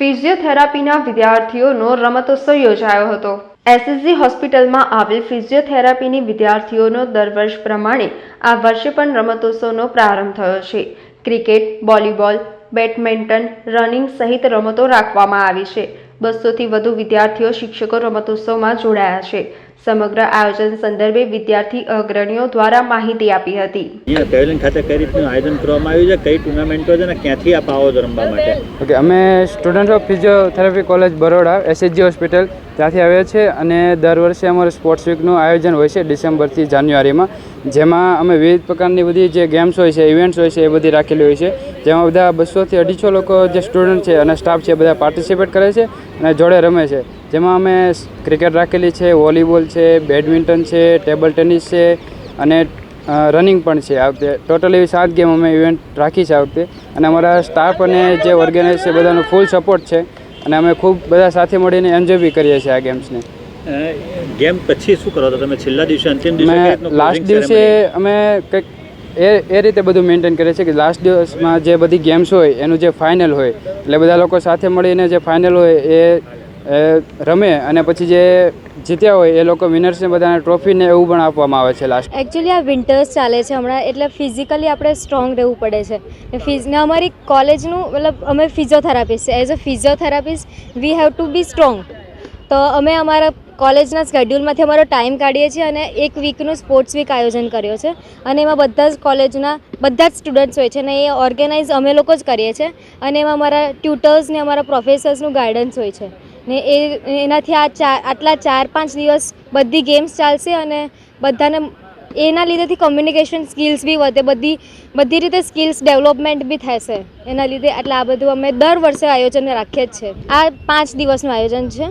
ફિઝિયોથેરાપીના વિદ્યાર્થીઓનો રમતોત્સવ યોજાયો હતો. એસએસજી હોસ્પિટલમાં આવેલ ફિઝિયોથેરાપીની વિદ્યાર્થીઓનો દર વર્ષ પ્રમાણે આ વર્ષે પણ રમતોત્સવનો પ્રારંભ થયો છે. ક્રિકેટ, વોલીબોલ, બેડમિન્ટન, રનિંગ સહિત રમતો રાખવામાં આવી છે. બસોથી વધુ વિદ્યાર્થીઓ શિક્ષકો રમતોત્સવમાં જોડાયા છે. સમગ્ર આયોજન સંદર્ભે વિદ્યાર્થી અગ્રણીઓ દ્વારા માહિતી આપી હતી. અહીંયા પેવેલિયન ખાતે કઈ રીતનું આયોજન કરવામાં આવ્યું છે? કઈ ટુર્નામેન્ટો છે ને ક્યાંથી આપ આવો છો રમવા માટે? ઓકે અમે student of physiotherapy college Baroda SHG hospital ત્યાંથી આવ્યા છે અને દર વર્ષે અમારું સ્પોર્ટ્સ વીકનું આયોજન હોય છે ડિસેમ્બરથી જાન્યુઆરીમાં જેમાં અમે વિવિધ પ્રકારની બધી જે ગેમ્સ હોય છે ઇવેન્ટ્સ હોય છે એ બધી રાખેલી હોય છે. જેમાં બધા બસોથી અઢીસો લોકો જે સ્ટુડન્ટ છે અને સ્ટાફ છે એ બધા પાર્ટિસિપેટ કરે છે અને જોડે રમે છે. જેમાં અમે ક્રિકેટ રાખેલી છે વોલીબોલ છે બેડમિન્ટન છે ટેબલ ટેનિસ છે અને રનિંગ પણ છે આ વખતે. ટોટલ એવી સાત ગેમ અમે ઇવેન્ટ રાખી છે આ વખતે. અને અમારા સ્ટાફ અને જે ઓર્ગેનાઇઝ છે બધાનો ફૂલ સપોર્ટ છે. અને અમે ખૂબ બધા સાથે મળીને એન્જોય બી કરીએ છીએ આ ગેમ્સને. ગેમ પછી શું કરો છો તમે? છેલ્લા દિવસે અંતિમ દિવસે લાસ્ટ દિવસે અમે કંઈક એ એ રીતે બધું મેન્ટેન કરીએ છીએ કે લાસ્ટ દિવસમાં જે બધી ગેમ્સ હોય એનું જે ફાઇનલ હોય એટલે બધા લોકો સાથે મળીને જે ફાઇનલ હોય એ રમે અને પછી જે જીત્યા હોય એ લોકો વિનર્સને બધાને ટ્રોફી ને એવું પણ આપવામાં આવે છે લાસ્ટ એકચ્યુઅલી આ વિન્ટર્સ ચાલે છે હમણાં, એટલે ફિઝિકલી આપણે સ્ટ્રોંગ રહેવું પડે છે. ને અમારી કોલેજનું મતલબ અમે physiotherapist as a physiotherapist we have to be strong તો અમે અમારા કોલેજના સ્કેડ્યુલમાંથી અમારો ટાઈમ કાઢીએ છીએ અને એક વીકનું સ્પોર્ટ્સ વીક આયોજન કર્યો છે. અને એમાં બધા જ કોલેજના બધા જ સ્ટુડન્ટ્સ હોય છે અને એ ઓર્ગેનાઇઝ અમે લોકો જ કરીએ છીએ. અને એમાં અમારા ટ્યુટર્સ ને અમારા પ્રોફેસર્સનું ગાઈડન્સ હોય છે. ને એ એનાથી આ ચાર આટલા ચાર પાંચ દિવસ બધી ગેમ્સ ચાલશે અને બધાને એના લીધેથી કોમ્યુનિકેશન સ્કિલ્સ બી વધે, બધી બધી રીતે સ્કિલ્સ ડેવલપમેન્ટ બી થશે. એના લીધે એટલે આ બધું અમે દર વર્ષે આયોજન રાખીએ જ છે. આ પાંચ દિવસનું આયોજન છે.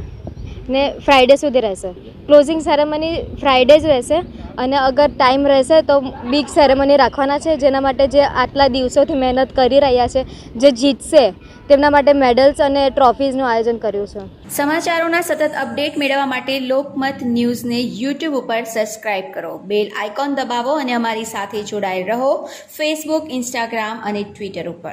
ને ફ્રાઈડે સુધી રહેશે. ક્લોઝિંગ સેરેમની ફ્રાઈડે જ રહેશે અને અગર ટાઈમ રહેશે તો બિગ સેરેમની રાખવાના છે, જેના માટે જે આટલા દિવસોથી મહેનત કરી રહ્યા છે, જે જીતશે, તેમના માટે મેડલ્સ અને ટ્રોફીઝનું આયોજન કર્યું છે. સમાચારોના સતત અપડેટ મેળવવા માટે લોકમત ન્યૂઝને યુટ્યુબ ઉપર સબસ્ક્રાઇબ કરો. બેલ આઇકોન દબાવો અને અમારી સાથે જોડાયેલ રહો. ફેસબુક ઇન્સ્ટાગ્રામ અને ટ્વિટર ઉપર.